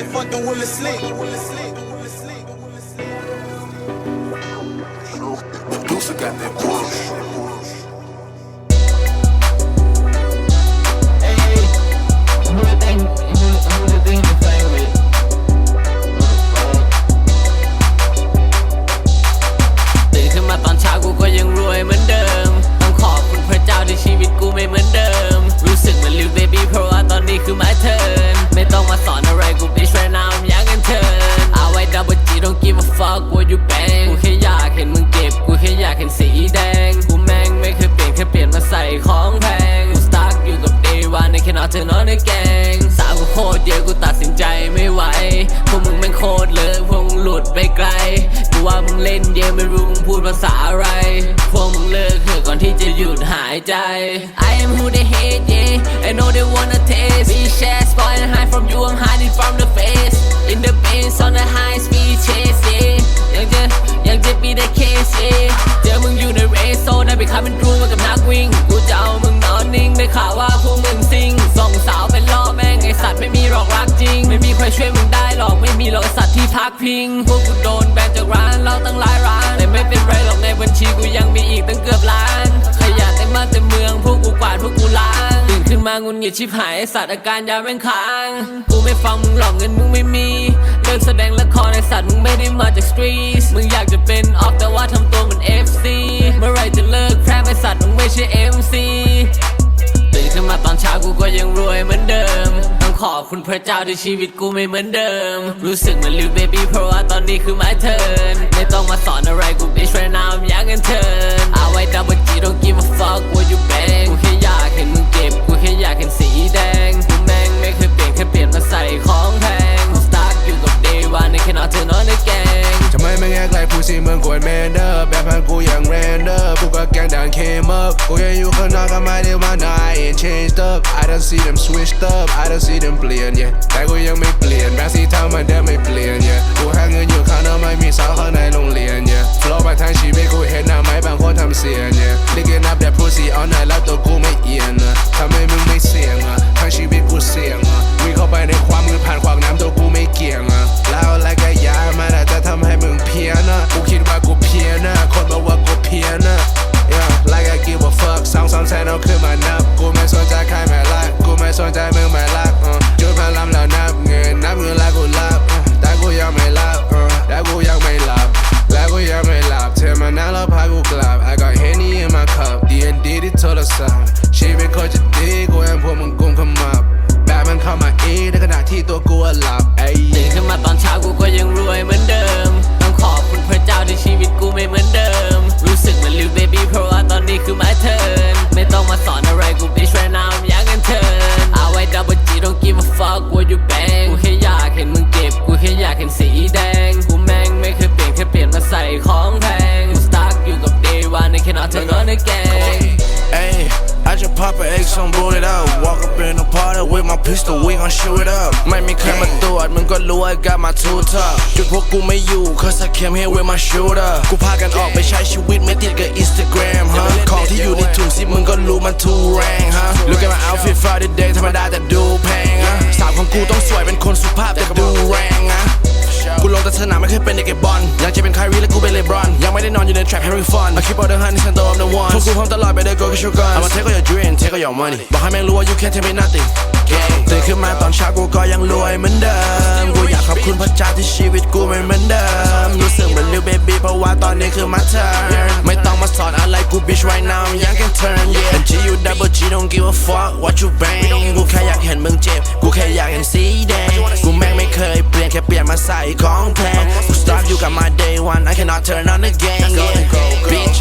like fucking Will Slick. Producer got that bullshit. One ในแค่นอเธอนอนในแกง สาวกูโคตรเยอะกูตัดสินใจไม่ไหว พวกมึงแม่งโคตรเลยพวกมึงหลุดไปไกล กูว่ามึงเล่นเยอะไม่รู้มึงพูดภาษาอะไร พวกมึงเลิกเถอะก่อนที่จะหยุดหายใจ I am who they hate yeah I know they wanna taste Bitch ass falling high from you I'm hiding from the face In the base on the high speed ช่วยมึงได้หรอกไม่มีหรอกสัตว์ที่พักพิง พวกกูโดนแบนจากร้านเราตั้งหลายร้าน แต่ไม่เป็นไรหรอกในบัญชีกูยังมีอีกตั้งเกือบล้าน ขยะเต็มบ้านเต็มเมืองพวกกูกวาดพวกกูล้างตื่นขึ้นมางุนหงิดชิบหายไอสัตว์อาการยาแม่งค้าง กูไม่ฟังมึงหลอกเงินมึงไม่มี เลิกแสดงละครไอสัตว์มึงไม่ได้มาจากสตรีทมึงอยากจะ ขอบคุณพระเจ้าที่ชีวิตกูไม่เหมือนเดิม รู้สึกเหมือนลิวเบบี้เพราะว่าตอนนี้คือ my turn ไม่ต้องมาสอนอะไรกู bitch right now I'm young ม up กูยังอยู่ข้างนอกก็ไม่ได้ว่า I ain't changed up I don't see them switched up I don't see them เปลี่ยน yeah แต่กูยังไม่เปลี่ยนแบ็คสีเทาเหมือนเดิมไม่เปลี่ยน yeah กูห ที่โทรศัพท์ชีวิตโคตรจะดีกูยังพวกมึงกุมขมับแบบมันเข้ามาอีกในขณะที่ตัวกูอะหลับไอ้ตื่นขึ้นมาตอนเช้ากูก็ยังรวยเหมือนเดิม ต้องขอบคุณพระเจ้าที่ชีวิตกูไม่เหมือนเดิม รู้สึกเหมือนลิวเบบี้เพราะว่าตอนนี้คือ my turn ไม่ต้องมาสอนอะไรกู bitch right now I'm young and turn เอาไว้ double G don't give a fuck what you bang กูแค่อยากเห็นมึงเก็บ กูแค่อยากเห็นสีแดง กูแม่งไม่เคยเปลี่ยนแค่เปลี่ยนมาใส่ของแพง กู stuck อยู่กับ day one ในแค่น just pop an egg, some boot it out. Walk up in the party with my pistol, we gon' shoot it up. ไม่มีใครมาตรวจมึงก็รู้ I got my two top จุดพวกกูไม่อยู่ cause I came here with my shooter กูพากันออกไปใช้ชีวิตไม่ติดกับ Instagram ฮะ ของที่อยู่ในถุงซิมึงก็รู้มัน too แรงฮะ Look at my outfit Friday ธรรมดาแต่ดูแพงฮะ สาวของกูต้องสวยเป็นคนสุภาพแต่ดูแรงฮะกูลง แต่สนามไม่เคยเป็นเด็กเก็บบอลอยากจะเป็นไครีและกูเป็นเลบรอน ยังไม่ได้นอนอยู่ในแทร็ก having fun I keep all the honey and though I'm the one พวกกูพร้อมตลอดไปเดิน go get your guns I'ma take all your dream take all your money บอกให้แม่งรู้ว่า you can't tell me nothing gang ตื่นขึ้นมาตอนเช้ากูก็ยังรวยเหมือนเดิม กูอยากขอบคุณพระเจ้าที่ชีวิตกูไม่เหมือนเดิม รู้สึกเหมือน little baby เพราะว่าตอนนี้คือ my turn ไม่ต้องมาสอนอะไรกู bitch right now I'm young and turn yeah and G U double G don't give a fuck what you bang กูแค่อยากเห็นมึงเจ็บ กู start อยู่กับ my day one I cannot turn on the game yeah bitch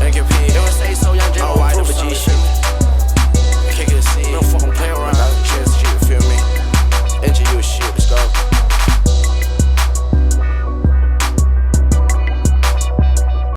Thank you P It was say so young